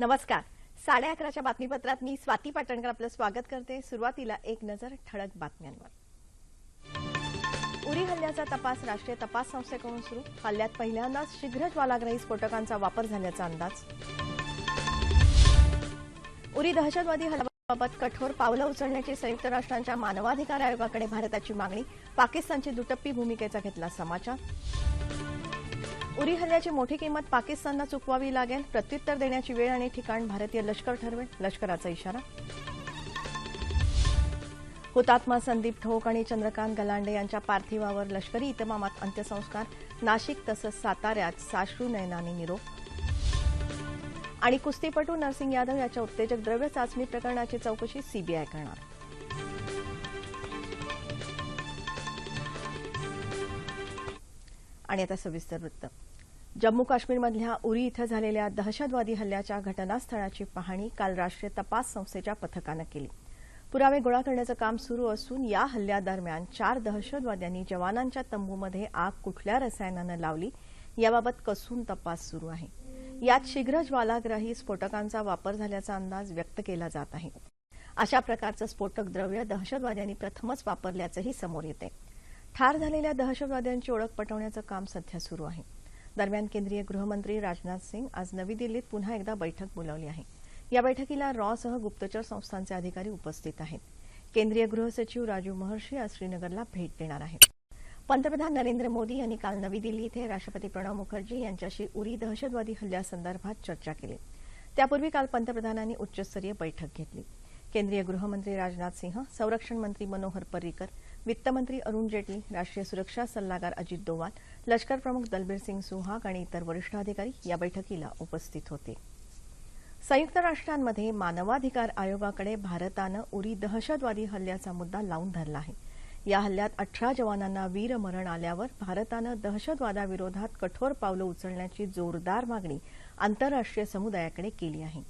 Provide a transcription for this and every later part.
नमस्कार. साडे अकराच्या बातमीपत्रात मी स्वाती पाटणकर आपलं स्वागत करते. सुरुवातीला एक नजर ठळक बातम्यांवर. उरी हल्ल्याचा तपास राष्ट्रीय तपास संस्थेकडून सुरू. हल्ल्यात पहिल्यांदाच शीघ्र ज्वालाग्रही स्फोटकांचा वापर झाल्याचा अंदाज. उरी दहशतवादी हल्ल्याबाबत कठोर पावलं उचलण्याची संयुक्त राष्ट्रांच्या मानवाधिकार आयोगाकडे भारताची मागणी. पाकिस्तानची दुटप्पी भूमिकेचा घेतला समाचार. उरी हल्ल्याची मोठी किंमत पाकिस्तानला चुकवावी लागेल प्रत्युत्तर देण्याची वेळ आणि ठिकाण भारतीय लष्कर ठरवेल लष्कराचा इशारा. हुतात्मा संदीप ठोक आणि चंद्रकांत गलांडे यांच्या पार्थिवावर लष्करी इतमामात अंत्यसंस्कार नाशिक तसंच साताऱ्यात साश्रू नयनानी निरोप. आणि कुस्तीपटू नरसिंग यादव याच्या उत्तेजक द्रव्य चाचणी प्रकरणाची चौकशी सीबीआय करणार. आणि आता सविस्तर वृत्त. जम्मू काश्मीरमधल्या उरी इथं झालेल्या दहशतवादी हल्ल्याच्या घटनास्थळाची पाहणी काल राष्ट्रीय तपास संस्थेच्या पथकानं केली. पुरावे गोळा करण्याचं काम सुरू असून या हल्ल्यादरम्यान चार दहशतवाद्यांनी जवानांच्या तंबूमध्ये आग कुठल्या रसायनानं लावली याबाबत कसून तपास सुरू आहे. यात शीघ्र ज्वालाग्राही स्फोटकांचा वापर झाल्याचा अंदाज व्यक्त केला जात आहे. अशा प्रकारचं स्फोटक द्रव्य दहशतवाद्यांनी प्रथमच वापरल्याचंही समोर येते ठार झालेल्या दहशतवाद्यांची ओळख पटवण्याचं काम सध्या सुरू आहे. दरम्यान केंद्रीय गृहमंत्री राजनाथ सिंग आज नवी दिल्लीत पुन्हा एकदा बैठक बोलावली आहे. या बैठकीला रॉसह गुप्तचर संस्थांचे अधिकारी उपस्थित आहेत. केंद्रीय गृहसचिव राजीव महर्षी आज श्रीनगरला भेट देणार आहेत. पंतप्रधान नरेंद्र मोदी यांनी काल नवी दिल्ली इथे राष्ट्रपती प्रणव मुखर्जी यांच्याशी उरी दहशतवादी हल्ल्यासंदर्भात चर्चा केली. त्यापूर्वी काल पंतप्रधानांनी उच्चस्तरीय बैठक घेतली. केंद्रीय गृहमंत्री राजनाथ सिंह संरक्षण मंत्री मनोहर पर्रिकर वित्तमंत्री अरुण जेटली राष्ट्रीय सुरक्षा सल्लागार अजित दोवाल लष्कर प्रमुख दलबीर सिंग सुहाग आणि इतर वरिष्ठ अधिकारी या बैठकीला उपस्थित होते. संयुक्त राष्ट्रांमध्ये मानवाधिकार आयोगाकडे भारतानं उरी दहशतवादी हल्ल्याचा मुद्दा लावून धरला आहे. या हल्ल्यात अठरा जवानांना वीरमरण आल्यावर भारतानं दहशतवादाविरोधात कठोर पावलं उचलण्याची जोरदार मागणी आंतरराष्ट्रीय समुदायाकडे केली आहे.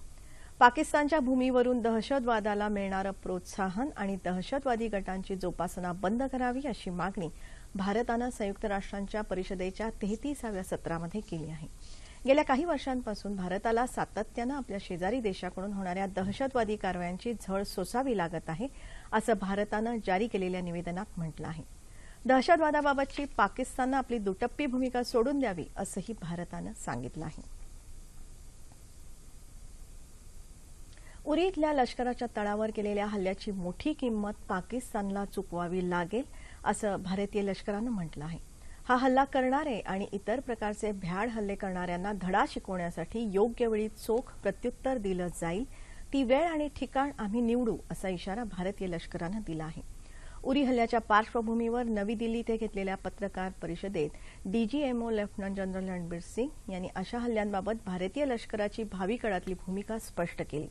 पाकिस्तानच्या भूमीवरून दहशतवादाला मिळणारं प्रोत्साहन आणि दहशतवादी गटांची जोपासना बंद करावी अशी मागणी भारतानं संयुक्त राष्ट्रांच्या परिषदेच्या तेहतीसाव्या सत्रामध्ये केली आहे. गेल्या काही वर्षांपासून भारताला सातत्यानं आपल्या शेजारी देशाकडून होणाऱ्या दहशतवादी कारवायांची झळ सोसावी लागत आहे असं भारतानं जारी केलेल्या निवेदनात म्हटलं आहे. दहशतवादाबाबतची पाकिस्ताननं आपली दुटप्पी भूमिका सोडून द्यावी असंही भारतानं सांगितलं आहे. उरी इथल्या लष्कराच्या तळावर केलेल्या हल्ल्याची मोठी किंमत पाकिस्तानला चुकवावी लागेल असं भारतीय लष्करानं म्हटलं आहे. हा हल्ला करणारे आणि इतर प्रकारचे भ्याड हल्ले करणाऱ्यांना धडा शिकवण्यासाठी योग्य वेळी चोख प्रत्युत्तर दिलं जाईल. ती वेळ आणि ठिकाण आम्ही निवडू असा इशारा भारतीय लष्करानं दिला आहे. उरी हल्ल्याच्या पार्श्वभूमीवर नवी दिल्ली इथे घेतलेल्या पत्रकार परिषदेत DGMO lieutenant general Ranbir Singh यांनी अशा हल्ल्यांबाबत भारतीय लष्कराची भावी काळातली भूमिका स्पष्ट केली.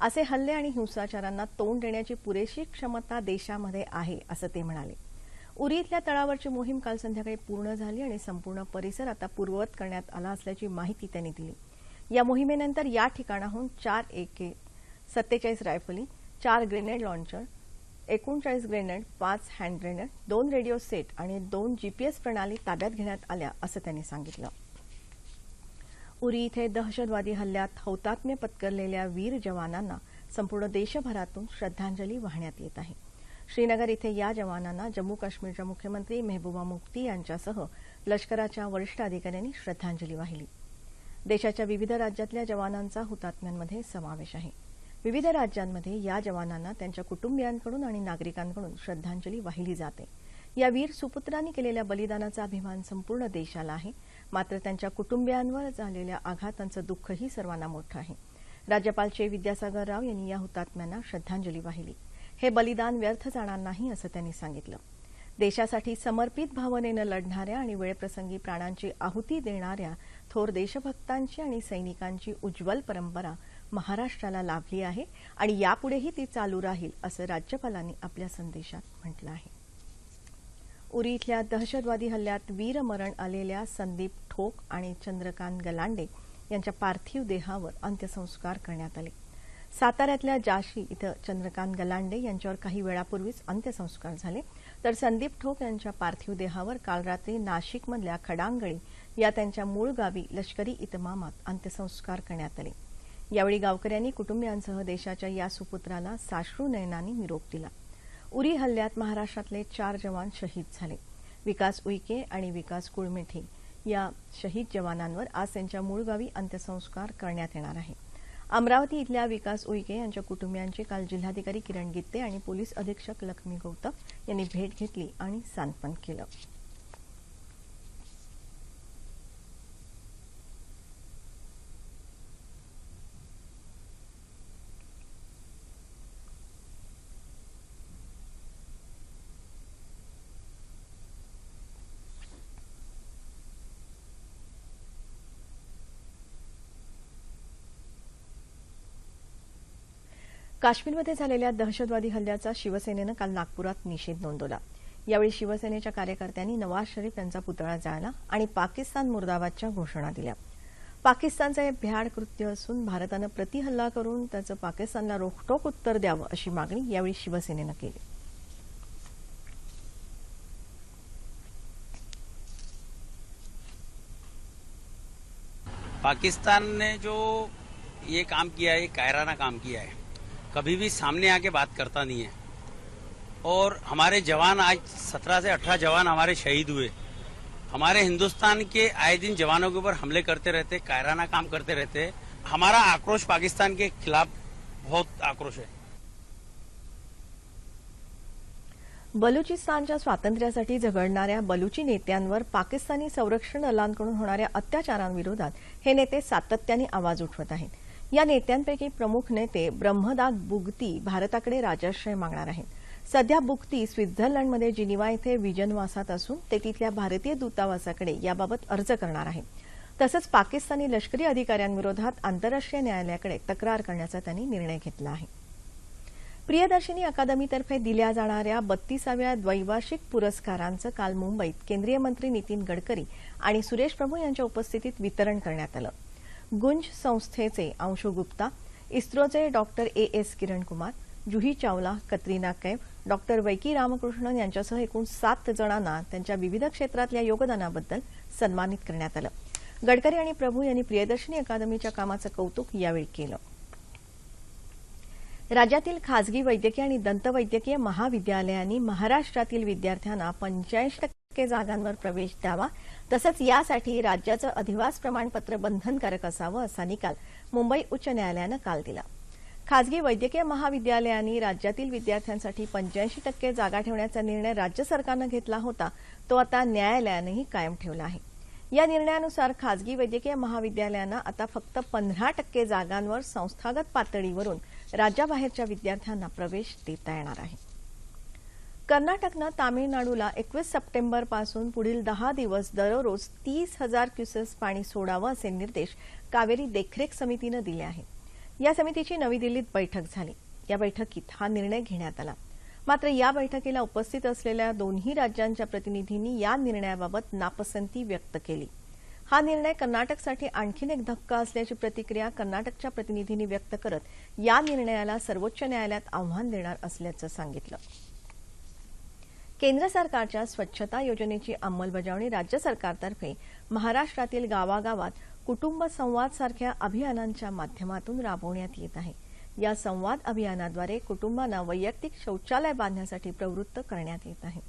असे हल्ले आणि हिंसाचारांना तोंड देण्याची पुरेशी क्षमता देशामध्ये आहे असं ते म्हणाले. उरी इथल्या तळावरची मोहीम काल संध्याकाळी पूर्ण झाली आणि संपूर्ण परिसर आता पूर्ववत करण्यात आला असल्याची माहिती त्यांनी दिली. या मोहिमेनंतर या ठिकाणाहून चार एके सत्तेचाळीस रायफली चार ग्रेनेड लॉन्चर एकोणचाळीस ग्रेनेड पाच हँड ग्रेनेड दोन रेडिओ सेट आणि दोन जीपीएस प्रणाली ताब्यात घेण्यात आल्या असं त्यांनी सांगितलं. उरी इथे दहशतवादी हल्ल्यात हौतात्म्य पत्करलेल्या वीर जवानांना संपूर्ण देशभरातून श्रद्धांजली वाहण्यात येत आहे. श्रीनगर इथे या जवानांना जम्मू काश्मीरच्या मुख्यमंत्री मेहबूबा मुफ्ती यांच्यासह लष्कराच्या वरिष्ठ अधिकाऱ्यांनी श्रद्धांजली वाहिली. देशाच्या विविध राज्यातल्या जवानांचा हुतात्म्यांमध्ये समावेश आहे. विविध राज्यांमध्ये या जवानांना त्यांच्या कुटुंबियांकडून आणि नागरिकांकडून श्रद्धांजली वाहिली जाते. या वीर सुपुत्रांनी केलेल्या बलिदानाचा अभिमान संपूर्ण देशाला आहे. मात्र त्यांच्या कुटुंबियांवर झालेल्या आघातांचं दुःखही सर्वांना मोठं आहे. राज्यपाल चे विद्यासागर राव यांनी या हुतात्म्यांना श्रद्धांजली वाहिली. हे बलिदान व्यर्थ जाणार नाही असं त्यांनी सांगितलं. देशासाठी समर्पित भावनेनं लढणाऱ्या आणि वेळप्रसंगी प्राणांची आहुती देणाऱ्या थोर देशभक्तांची आणि सैनिकांची उज्ज्वल परंपरा महाराष्ट्राला लाभली आहे आणि यापुढेही ती चालू राहील असं राज्यपालांनी आपल्या संदेशात म्हटलं आहे. उरी इथल्या दहशतवादी हल्ल्यात वीरमरण आलेल्या संदीप ठोक आणि चंद्रकांत गलांडे यांच्या पार्थिव देहावर अंत्यसंस्कार करण्यात आले. साताऱ्यातल्या जाशी इथं चंद्रकांत गलांडे यांच्यावर काही वेळापूर्वीच अंत्यसंस्कार झाले. तर संदीप ठोक यांच्या पार्थिव देहावर काल रात्री नाशिकमधल्या खडांगळी या त्यांच्या मूळ गावी लष्करी इतमामात अंत्यसंस्कार करण्यात आले. यावेळी गावकऱ्यांनी कुटुंबियांसह देशाच्या या सुपुत्राला साश्रू नयनांनी निरोप दिला. उरी हल्ल्यात महाराष्ट्रातले चार जवान शहीद झाले. विकास उईके आणि विकास कुळमेठे या शहीद जवानांवर आज त्यांच्या मूळ गावी अंत्यसंस्कार करण्यात येणार आहे. अमरावती इथल्या विकास उईके यांच्या कुटुंबियांची काल जिल्हाधिकारी किरण गित्ते आणि पोलीस अधीक्षक लक्ष्मी गौतम यांनी भेट घेतली आणि सांत्वन केलं. काश्मीरमध्ये झालेल्या दहशतवादी हल्ल्याचा शिवसेनेनं काल नागपुरात निषेध नोंदवला. यावेळी शिवसेनेच्या कार्यकर्त्यांनी नवाज शरीफ यांचा पुतळा जाळला आणि पाकिस्तान मुर्दाबादच्या घोषणा दिल्या. पाकिस्तानचं हे भ्याड कृत्य असून भारतानं प्रतिहल्ला करून त्याचं पाकिस्तानला रोखटोक उत्तर द्यावं अशी मागणी यावेळी शिवसेनेनं केली. पाकिस्तान ने जो ये काम किया है ये कायराना काम किया है कभी भी सामने आके बात करता नहीं है। और हमारे जवान आज सत्रह से अठारह जवान हमारे शहीद हुए। हमारे हिंदुस्तान के आए दिन जवानों के ऊपर हमले करते रहते, कायराना काम करते रहते। हमारा आक्रोश पाकिस्तान के खिलाफ बहुत आक्रोश है। बलुचिस्तानच्या स्वातंत्र्यासाठी झगडणाऱ्या बलुची नेत्यांवर पाकिस्तानी संरक्षण दलांकडून होणाऱ्या अत्याचारांविरोधात हे नेते सातत्याने आवाज़ उठवत आहेत. या नेत्यांपैकी प्रमुख नेते ब्रह्मदाद बुगती भारताकडे राजाश्रय मागणार आहेत. सध्या बुगती स्वित्झर्लंडमध्ये जिनिवा इथे विजनवासात असून ते तिथल्या भारतीय दूतावासाकडे याबाबत अर्ज करणार आहेत. तसंच पाकिस्तानी लष्करी अधिकाऱ्यांविरोधात आंतरराष्ट्रीय न्यायालयाकडे तक्रार करण्याचा त्यांनी निर्णय घेतला आहे. प्रियदर्शिनी अकादमीतर्फे दिल्या जाणाऱ्या बत्तीसाव्या द्वैवार्षिक पुरस्कारांचं काल मुंबईत केंद्रीय मंत्री नितीन गडकरी आणि सुरेश प्रभू यांच्या उपस्थितीत वितरण करण्यात आलं. गुंज संस्थेचे अंशू गुप्ता इस्रोचे doctor A S Kiran Kumar Juhi Chawla Katrina Kaif doctor Venki Ramakrishnan यांच्यासह एकूण सात जणांना त्यांच्या विविध क्षेत्रातल्या योगदानाबद्दल सन्मानित करण्यात आलं. गडकरी आणि प्रभू यांनी प्रियदर्शनी अकादमीच्या कामाचं कौतुक यावेळी केलं. राज्यातील खासगी वैद्यकीय आणि दंतवैद्यकीय महाविद्यालयांनी महाराष्ट्रातील विद्यार्थ्यांना पंच्याऐंशी टक्के जागांवर प्रवेश द्यावा. तसंच यासाठी राज्याचं अधिवास प्रमाणपत्र बंधनकारक असावं असा निकाल मुंबई उच्च न्यायालयानं काल दिला. खासगी वैद्यकीय महाविद्यालयांनी राज्यातील विद्यार्थ्यांसाठी पंच्याऐंशी टक्के जागा ठेवण्याचा निर्णय राज्य सरकारनं घेतला होता तो आता न्यायालयानंही कायम ठेवला आहे. या निर्णयानुसार खासगी वैद्यकीय महाविद्यालयांना आता फक्त पंधरा टक्के जागांवर संस्थागत पातळीवरून राज्याबाहेरच्या विद्यार्थ्यांना प्रवेश देता येणार आहे. कर्नाटकनं तामिळनाडूला एकवीस सप्टेंबरपासून पुढील दहा दिवस दररोज तीस हजार क्युसेस पाणी सोडावं असे निर्देश कावेरी देखरेख समितीनं दिले आहेत. या समितीची नवी दिल्लीत बैठक झाली. या बैठकीत हा निर्णय घेण्यात आला. मात्र या बैठकीला उपस्थित असलेल्या दोन्ही राज्यांच्या प्रतिनिधींनी या निर्णयाबाबत नापसंती व्यक्त केली. हा निर्णय कर्नाटकसाठी आणखीन एक धक्का असल्याची प्रतिक्रिया कर्नाटकच्या प्रतिनिधींनी व्यक्त करत या निर्णयाला सर्वोच्च न्यायालयात आव्हान देणार असल्याचं सांगितलं. केंद्र सरकारच्या स्वच्छता योजनेची अंमलबजावणी राज्य सरकारतर्फे महाराष्ट्रातील गावागावात कुटुंब संवाद सारख्या अभियानांच्या माध्यमातून राबवण्यात येत आहे. या संवाद अभियानाद्वारे कुटुंबांना वैयक्तिक शौचालय बांधण्यासाठी प्रवृत्त करण्यात येत आहे.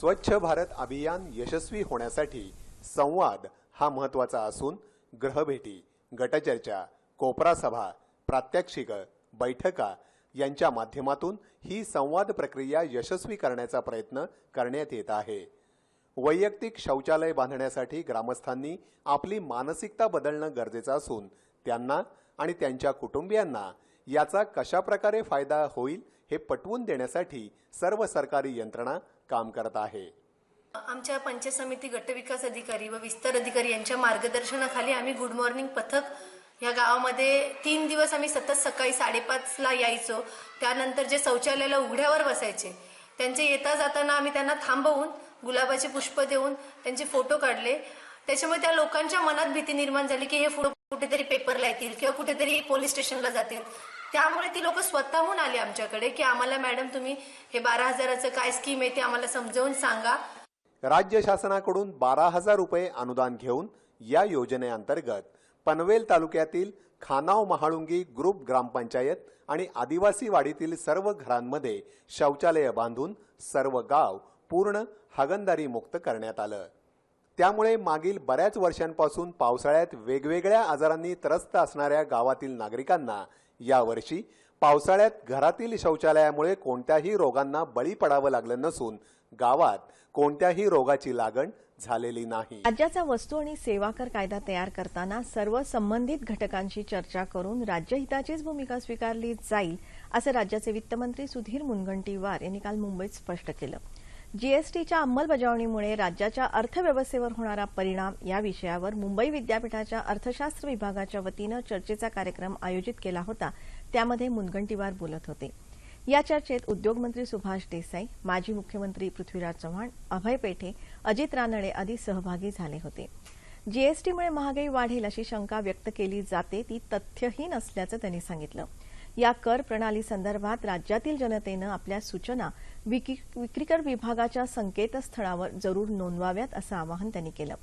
स्वच्छ भारत अभियान यशस्वी होण्यासाठी संवाद हा महत्त्वाचा असून ग्रहभेटी गटचर्चा कोपरा सभा प्रात्यक्षिक बैठका यांच्या माध्यमातून ही संवाद प्रक्रिया यशस्वी करण्याचा प्रयत्न करण्यात येत आहे. वैयक्तिक शौचालय बांधण्यासाठी ग्रामस्थांनी आपली मानसिकता बदलणं गरजेचं असून त्यांना आणि त्यांच्या कुटुंबियांना याचा कशा प्रकारे फायदा होईल हे पटवून देण्यासाठी सर्व सरकारी यंत्रणा काम करत आहे. आमच्या पंचायत समिती गटविकास अधिकारी व विस्तार अधिकारी यांच्या मार्गदर्शनाखाली आम्ही गुड मॉर्निंग पथक या गावामध्ये तीन दिवस आम्ही सतत सकाळी साडेपाचला यायचो. त्यानंतर जे शौचालयाला उघड्यावर बसायचे त्यांचे येता जाताना आम्ही त्यांना थांबवून गुलाबाचे पुष्प देऊन त्यांचे फोटो काढले. त्याच्यामुळे त्या लोकांच्या मनात भीती निर्माण झाली की हे फोटो कुठेतरी पेपरला येतील किंवा कुठेतरी पोलीस स्टेशनला जातील. त्यामुळे ती लोक स्वतःहून आली आमच्याकडे की आम्हाला मॅडम तुम्ही हे बारा हजाराचं काय स्कीम आहे ते आम्हाला समजावून सांगा. राज्य शासनाकडून बारा हजार रुपये अनुदान घेऊन या योजनेअंतर्गत पनवेल तालुक्यातील खानाव महाळुंगी ग्रुप ग्रामपंचायत आणि आदिवासी वाडीतील सर्व घरांमध्ये शौचालय बांधून सर्व गाव पूर्ण हागणदारी मुक्त करण्यात आलं. त्यामुळे मागील बऱ्याच वर्षांपासून पावसाळ्यात वेगवेगळ्या आजारांनी त्रस्त असणाऱ्या गावातील नागरिकांना यावर्षी पावसाळ्यात घरातील शौचालयामुळे कोणत्याही रोगांना बळी पडावं लागलं नसून गावात कोणत्याही रोगाची लागण झालेली नाही. राज्याचा वस्तू आणि सेवा कर कायदा तयार करताना सर्व संबंधित घटकांशी चर्चा करून राज्यहिताचीच भूमिका स्वीकारली जाईल असं राज्याचे वित्तमंत्री सुधीर मुनगंटीवार यांनी काल मुंबईत स्पष्ट केलं. जीएसटीच्या अंमलबजावणीमुळे राज्याच्या अर्थव्यवस्थेवर होणारा परिणाम या विषयावर मुंबई विद्यापीठाच्या अर्थशास्त्र विभागाच्या वतीनं चर्चेचा कार्यक्रम आयोजित केला होता त्यामध्ये मुनगंटीवार बोलत होते. या चर्चेत उद्योगमंत्री सुभाष देसाई माजी मुख्यमंत्री पृथ्वीराज चव्हाण अभय पेठे अजित रानडे आदी सहभागी झाले होते. जीएसटीमुळे महागाई वाढेल अशी शंका व्यक्त केली जाते ती तथ्यहीन असल्याचं त्यांनी सांगितलं. या कर प्रणाली संदर्भात राज्यातील जनतेनं आपल्या सूचना विकी- विक्रीकर विभागाच्या संकेतस्थळावर जरूर नोंदवाव्यात असं आवाहन त्यांनी केलं.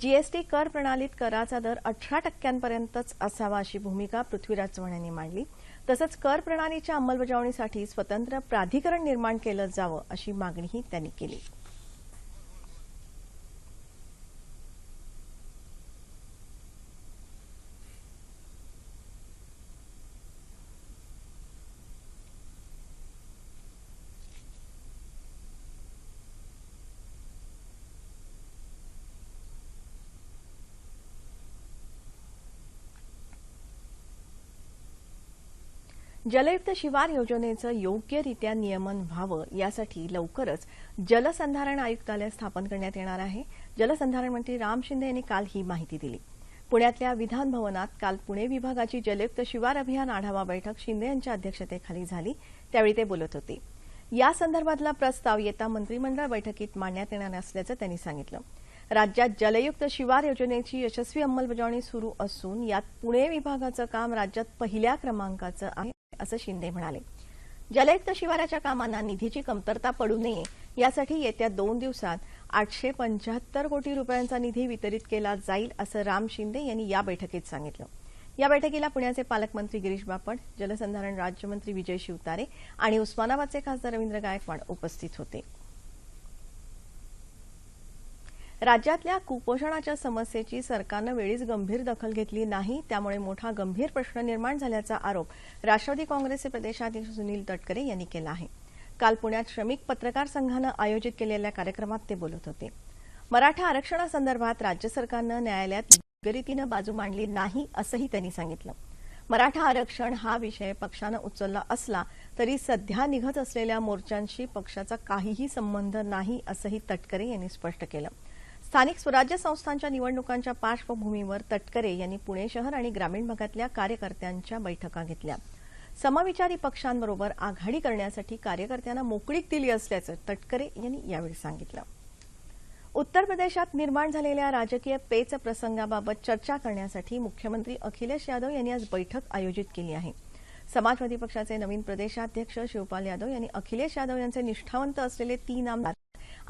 जीएसटी कर प्रणालीत कराचा दर अठरा टक्क्यांपर्यंतच असावा अशी भूमिका पृथ्वीराज चव्हाण यांनी मांडली. तसंच कर प्रणालीच्या अंमलबजावणीसाठी स्वतंत्र प्राधिकरण निर्माण केलं जावं अशी मागणीही त्यांनी केली. जलयुक्त शिवार योजनेचं योग्यरित्या नियमन व्हावं यासाठी लवकरच जलसंधारण आयुक्तालय स्थापन करण्यात येणार आहे. जलसंधारण मंत्री राम शिंदे यांनी काल ही माहिती दिली. पुण्यातल्या विधान भवनात काल पुणे विभागाची जलयुक्त शिवार अभियान आढावा बैठक शिंदे यांच्या अध्यक्षतेखाली झाली. त्यावेळी ते बोलत होते. या संदर्भातला प्रस्ताव येत्या मंत्रिमंडळ बैठकीत मांडण्यात येणार असल्याचं त्यांनी सांगितलं. राज्यात जलयुक्त शिवार योजनेची यशस्वी अंमलबजावणी सुरू असून यात पुणे विभागाचं काम राज्यात पहिल्या क्रमांकाचं आहे. असं शिंदे म्हणाले. जलयुक्त शिवाराच्या कामांना निधीची कमतरता पडू नये यासाठी येत्या दोन दिवसात आठशे पंच्याहत्तर कोटी रुपयांचा निधी वितरित केला जाईल असं राम शिंदे यांनी या बैठकीत सांगितलं. या बैठकीला पुण्याचे पालकमंत्री गिरीश बापट जलसंधारण राज्यमंत्री विजय शिवतारे आणि उस्मानाबादचे खासदार रवींद्र गायकवाड उपस्थित होते. राज्यातल्या कुपोषणाच्या समस्येची सरकारनं वेळीच गंभीर दखल घेतली नाही त्यामुळे मोठा गंभीर प्रश्न निर्माण झाल्याचा आरोप राष्ट्रवादी काँग्रेसचे प्रदेशाध्यक्ष सुनील तटकरे यांनी केला आहे. काल पुण्यात श्रमिक पत्रकार संघानं आयोजित केलेल्या कार्यक्रमात ते बोलत होते. मराठा आरक्षणासंदर्भात राज्य सरकारनं न्यायालयात योग्यरीतीनं बाजू मांडली नाही असंही त्यांनी सांगितलं. मराठा आरक्षण हा विषय पक्षानं उचलला असला तरी सध्या निघत असलेल्या मोर्चांशी पक्षाचा काहीही संबंध नाही असंही तटकरे यांनी स्पष्ट केलं. स्थानिक स्वराज्य संस्थांच्या निवडणुकांच्या पार्श्वभूमीवर तटकरे यांनी पुणे शहर आणि ग्रामीण भागातल्या कार्यकर्त्यांच्या बैठका घेतल्या. समविचारी पक्षांबरोबर आघाडी करण्यासाठी कार्यकर्त्यांना मोकळीक दिली असल्याचं तटकरे यांनी यावेळी सांगितलं. उत्तर प्रदेशात निर्माण झालेल्या राजकीय पेच प्रसंगाबाबत चर्चा करण्यासाठी मुख्यमंत्री अखिलेश यादव यांनी आज बैठक आयोजित केली आहे. समाजवादी पक्षाचे नवीन प्रदेशाध्यक्ष शिवपाल यादव यांनी अखिलेश यादव यांचे निष्ठावंत असलेले तीन आमदार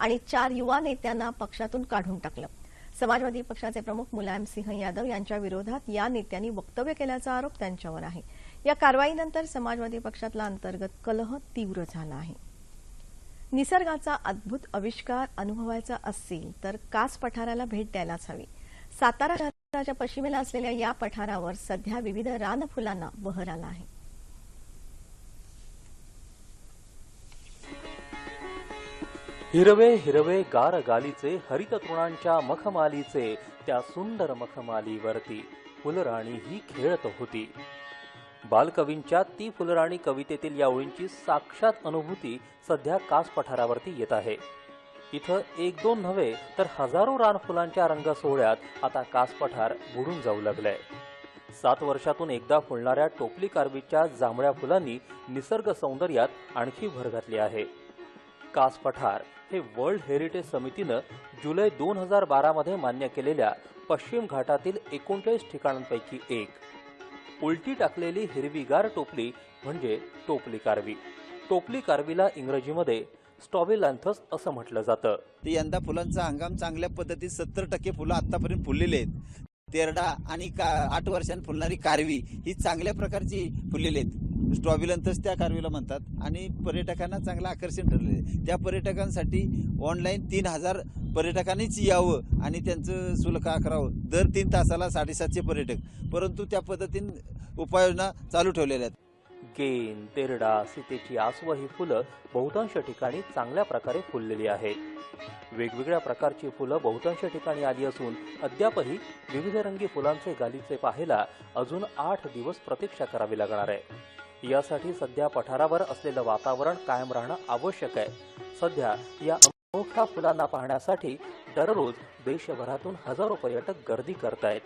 आणि चार युवा नेत्यांना पक्षातून काढून टाकलं. समाजवादी पक्षाचे प्रमुख मुलायम सिंह यादव यांच्या विरोधात या नेत्यांनी वक्तव्य केल्याचा आरोप त्यांच्यावर आहे. या कारवाईनंतर समाजवादी पक्षातला अंतर्गत कलह तीव्र झाला आहे. निसर्गाचा अद्भुत आविष्कार अनुभवायचा असेल तर कास पठाराला भेट द्यायलाच हवी. सातारा शहराच्या पश्चिमेला असलेल्या या पठारावर सध्या विविध रानफुलांना बहर आला आहे. हिरवे हिरवे गार गालीचे हरित तृणांच्या मखमालीचे त्या सुंदर मखमालीवरती फुलराणी ही खेळत होती. बालकवींच्या ती फुलराणी कवितेतील या ओळींची साक्षात अनुभूती सध्या कास पठारावरती येत आहे. इथं एक दोन नव्हे तर हजारो रानफुलांच्या रंग सोहळ्यात आता कास पठार बुडून जाऊ लागलंय. सात वर्षातून एकदा फुलणाऱ्या टोपली कारवीच्या जांभळ्या फुलांनी निसर्ग सौंदर्यात आणखी भर घातली आहे. कास पठार हे वर्ल्ड हेरिटेज समितीनं जुलै दोन हजार बारामध्ये मान्य केलेल्या पश्चिम घाटातील एकोणचाळीस ठिकाणांपैकी एक. उलटी टाकलेली हिरवीगार टोपली म्हणजे टोपली कारवी. टोपली कारवीला इंग्रजीमध्ये स्टॉबिलॅन्थस असं म्हटलं जातं. ते यंदा फुलांचा हंगाम चांगल्या पद्धतीत सत्तर टक्के फुलं आतापर्यंत फुललेले आहेत. तेरडा आणि का आठ वर्षांनी फुलणारी कारवी ही चांगल्या प्रकारची फुललेली आहेत. स्ट्रॉबिलंतच त्या कारवीला म्हणतात आणि पर्यटकांना चांगलं आकर्षण ठरलेलं आहे. त्या पर्यटकांसाठी ऑनलाईन तीन हजार पर्यटकांनीच यावं आणि त्यांचं शुल्क आकारावं दर तीन तासाला साडेसातशे पर्यटक. परंतु त्या पद्धतीने उपाययोजना चालू ठेवलेल्या आहेत. गेन तेरडा सीतेची आसव ही फुलं बहुतांश ठिकाणी चांगल्या प्रकारे फुललेली आहेत. वेगवेगळ्या प्रकारची फुलं बहुतांश ठिकाणी आली असून अद्यापही विविध रंगी फुलांचे गालीचे पाहायला अजून आठ दिवस प्रतीक्षा करावी लागणार आहे. यासाठी सध्या पठारावर असलेलं वातावरण कायम राहणं आवश्यक आहे. सध्या या अनोख्या फुलांना पाहण्यासाठी दररोज देशभरातून हजारो पर्यटक गर्दी करतायत.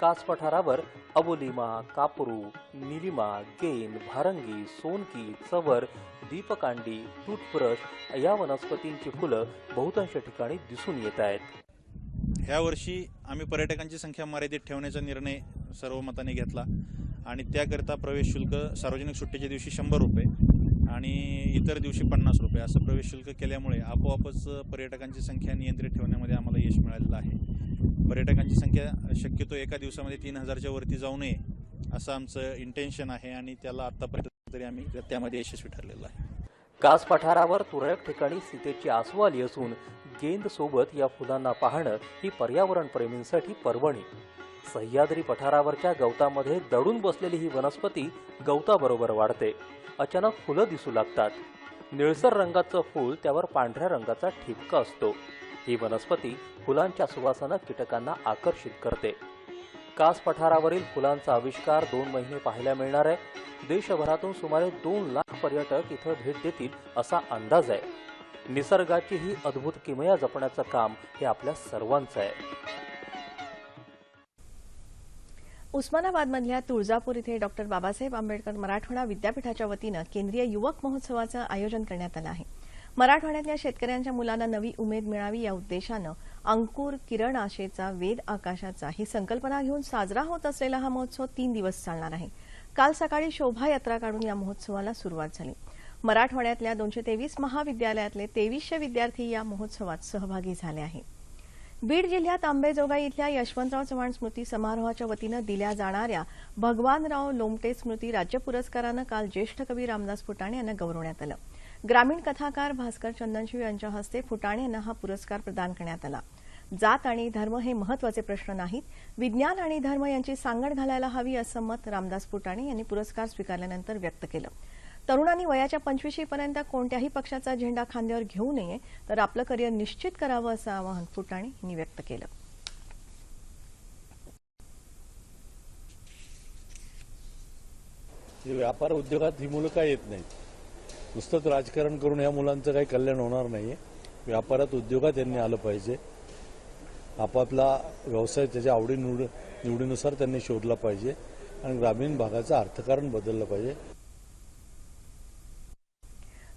कास पठारावर अबोलिमा कापरू निलिमा गेन भारंगी सोनकी चवर दीपकांडी टूथब्रश या वनस्पतींची फुलं बहुतांश ठिकाणी दिसून येत आहेत ह्या वर्षी आम्ही पर्यटकांची संख्या मर्यादित ठेवण्याचा निर्णय सर्वमताने घेतला. आणि त्याकरिता प्रवेश शुल्क सार्वजनिक सुट्टीच्या दिवशी शंभर रुपये आणि इतर दिवशी पन्नास रुपये. असं प्रवेश शुल्क केल्यामुळे आपोआपच पर्यटकांची संख्या नियंत्रित ठेवण्यामध्ये आम्हाला यश मिळालेलं आहे. पर्यटकांची संख्या शक्यतो एका दिवसामध्ये तीन हजारच्या वरती जाऊ नये असं आमचं इंटेन्शन आहे आणि त्याला आत्तापर्यंत तरी आम्ही त्यामध्ये यशस्वी ठरलेलो आहे. कास पठारावर तुरळक ठिकाणी सीतेची आसू आली असून गेंद सोबत या फुलांना पाहणं ही पर्यावरण प्रेमींसाठी पर्वणी. सह्याद्री पठारावरच्या गवतामध्ये दडून बसलेली ही वनस्पती गवताबरोबर वाढते. अचानक फुलं दिसू लागतात. निळसर रंगाचं फूल त्यावर पांढऱ्या रंगाचा ठिपका असतो. ही वनस्पती फुलांच्या सुवासानं कीटकांना आकर्षित करते. कास पठारावरील फुलांचा आविष्कार दोन महिने पाहायला मिळणार आहे. देशभरातून सुमारे दोन लाख पर्यटक इथं भेट देतील असा अंदाज आहे. निसर्गाची ही अद्भुत किमया जपण्याचं काम हे आपल्या सर्वांचं आहे. उस्मानाबादमधल्या तुळजापूर इथे डॉक्टर बाबासाहेब आंबेडकर मराठवाडा विद्यापीठाच्या वतीनं केंद्रीय युवक महोत्सवाचं आयोजन करण्यात आलं आहे. मराठवाड्यातल्या शेतकऱ्यांच्या मुलांना नवी उमेद मिळावी या उद्देशानं अंकुर किरण आशेचा वेद आकाशाचा ही संकल्पना घेऊन साजरा होत असलेला हा महोत्सव तीन दिवस चालणार आहे. काल सकाळी शोभायात्रा काढून या महोत्सवाला सुरुवात झाली. मराठवाड्यातल्या दोनशे तेवीस महाविद्यालयातले तेवीसशे विद्यार्थी या महोत्सवात सहभागी झाले आहेत. बीड जिल्ह्यात आंबेजोगाई इथल्या यशवंतराव चव्हाण स्मृती समारोहाच्या वतीनं दिल्या जाणाऱ्या भगवानराव लोमटे स्मृती राज्य पुरस्कारानं काल ज्येष्ठ कवी रामदास फुटाणे यांना गौरवण्यात आलं. ग्रामीण कथाकार भास्कर चंदनशिव यांच्या हस्ते फुटाणे यांना हा पुरस्कार प्रदान करण्यात आला. जात आणि धर्म हे महत्त्वाचे प्रश्न नाहीत. विज्ञान आणि धर्म यांची सांगड घालायला हवी असं मत रामदास फुटाणे यांनी पुरस्कार स्वीकारल्यानंतर व्यक्त केलं. तरुणांनी वयाच्या पंचवीशीपर्यंत कोणत्याही पक्षाचा झेंडा खांद्यावर घेऊ नये तर आपलं करिअर निश्चित करावं असं आवाहन फुटाणे यांनी व्यक्त केलं. व्यापार उद्योगात ही मुलं काय येत नाहीत. नुसतंच राजकारण करून या मुलांचं काही कल्याण होणार नाहीये. व्यापारात उद्योगात यांनी आलं पाहिजे. आपापला व्यवसाय त्याच्या आवडी निवड निवडीनुसार त्यांनी शोधला पाहिजे आणि ग्रामीण भागाचं अर्थकारण बदललं पाहिजे.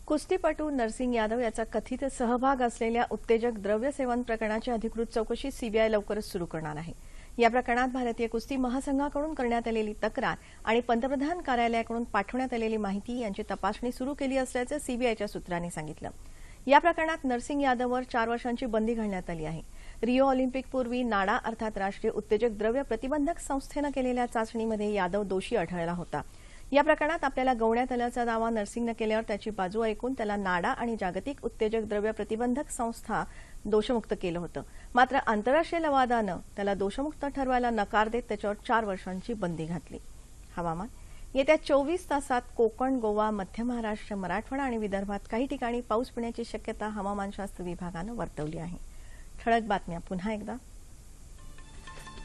कुस्तीपटू नरसिंग यादव याचा कथित सहभाग असलेल्या उत्तेजक द्रव्य सेवन प्रकरणाची अधिकृत चौकशी सीबीआय लवकरच सुरू करणार आहे. या प्रकरणात भारतीय कुस्ती महासंघाकडून करण्यात आलेली तक्रार आणि पंतप्रधान कार्यालयाकडून पाठवण्यात आलेली माहिती यांची तपासणी सुरू केली असल्याचं सीबीआयच्या सूत्रांनी सांगितलं. या प्रकरणात नरसिंग यादववर चार वर्षांची बंदी घालण्यात आली आहे. रिओ ऑलिम्पिकपूर्वी नाडा अर्थात राष्ट्रीय उत्तेजक द्रव्य प्रतिबंधक संस्थेनं केलेल्या चाचणीमध्ये यादव दोषी आढळला होता. या प्रकरणात आपल्याला गवण्यात आल्याचा दावा नर्सिंगनं केल्यावर त्याची बाजू ऐकून त्याला नाडा आणि जागतिक उत्तेजक द्रव्य प्रतिबंधक संस्था दोषमुक्त केलं होतं. मात्र आंतरराष्ट्रीय लवादानं त्याला दोषमुक्त ठरवायला नकार देत त्याच्यावर चार वर्षांची बंदी घातली. हवामान. येत्या चोवीस तासात कोकण गोवा मध्य महाराष्ट्र मराठवाडा आणि विदर्भात काही ठिकाणी पाऊस पडण्याची शक्यता हवामानशास्त्र विभागानं वर्तवली आहे. ठळक बातम्या पुन्हा एकदा.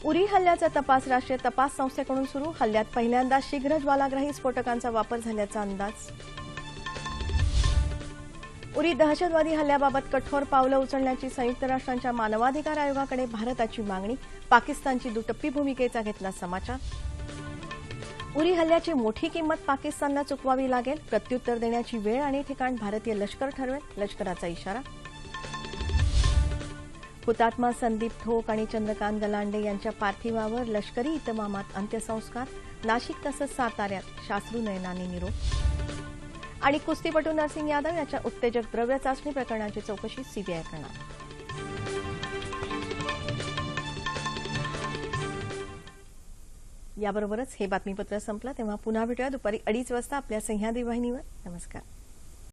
उरी हल्ल्याचा तपास राष्ट्रीय तपास संस्थेकडून सुरू. हल्ल्यात पहिल्यांदा शीघ्र ज्वालाग्राही स्फोटकांचा वापर झाल्याचा अंदाज. उरी दहशतवादी हल्ल्याबाबत कठोर पावलं उचलण्याची संयुक्त राष्ट्रांच्या मानवाधिकार आयोगाकडे भारताची मागणी पाकिस्तानची दुटप्पी भूमिकेचा घेतला समाचार. उरी हल्ल्याची मोठी किंमत पाकिस्तानला चुकवावी लागेल प्रत्युत्तर देण्याची वेळ आणि ठिकाण भारतीय लष्कर ठरवेल लष्कराचा इशारा. हुतात्मा संदीप थोक आणि चंद्रकांत गलांडे यांच्या पार्थिवावर लष्करी इतमामात अंत्यसंस्कार. नाशिक तसंच साताऱ्यात शास्त्रू नयनानी निरोप. आणि कुस्तीपटू नरसिंग यादव याच्या उत्तेजक द्रव्य चाचणी प्रकरणाची चौकशी सीबीआय करणार. याबरोबरच हे बातमीपत्र संपलं तेव्हा पुन्हा भेटूया दुपारी अडीच वाजता आपल्या सह्याद्री वाहिनीवर. नमस्कार.